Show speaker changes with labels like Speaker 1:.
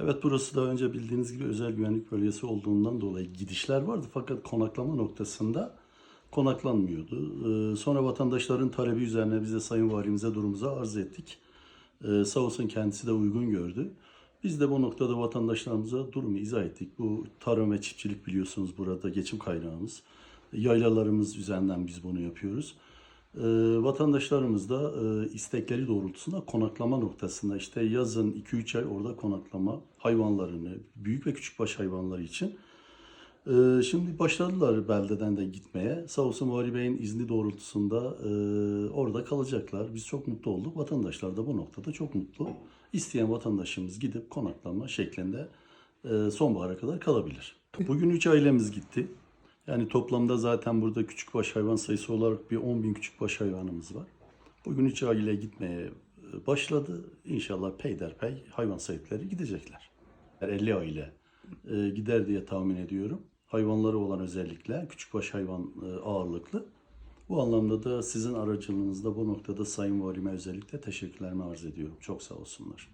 Speaker 1: Evet burası daha önce bildiğiniz gibi özel güvenlik bölgesi olduğundan dolayı gidişler vardı fakat konaklama noktasında konaklanmıyordu. Ee, sonra vatandaşların talebi üzerine biz de Sayın Valimize durumuza arz ettik. Ee, sağ olsun kendisi de uygun gördü. Biz de bu noktada vatandaşlarımıza durumu izah ettik. Bu tarım ve çiftçilik biliyorsunuz burada geçim kaynağımız. Yaylalarımız üzerinden biz bunu yapıyoruz. Ee, vatandaşlarımız da e, istekleri doğrultusunda konaklama noktasında işte yazın 2-3 ay orada konaklama hayvanlarını, büyük ve küçükbaş hayvanları için. Ee, şimdi başladılar beldeden de gitmeye. Sağ olsun Vali Bey'in izni doğrultusunda e, orada kalacaklar. Biz çok mutlu olduk. Vatandaşlar da bu noktada çok mutlu. İsteyen vatandaşımız gidip konaklama şeklinde e, sonbahara kadar kalabilir. Bugün 3 ailemiz gitti. Yani toplamda zaten burada küçükbaş hayvan sayısı olarak bir 10 bin küçükbaş hayvanımız var. Bugün 3 aile gitmeye e, başladı. İnşallah peyderpey hayvan sahipleri gidecekler. 50 aile e, gider diye tahmin ediyorum. Hayvanları olan özellikle küçükbaş hayvan e, ağırlıklı. Bu anlamda da sizin aracılığınızda bu noktada Sayın Valime özellikle teşekkürlerimi arz ediyorum. Çok sağ olsunlar.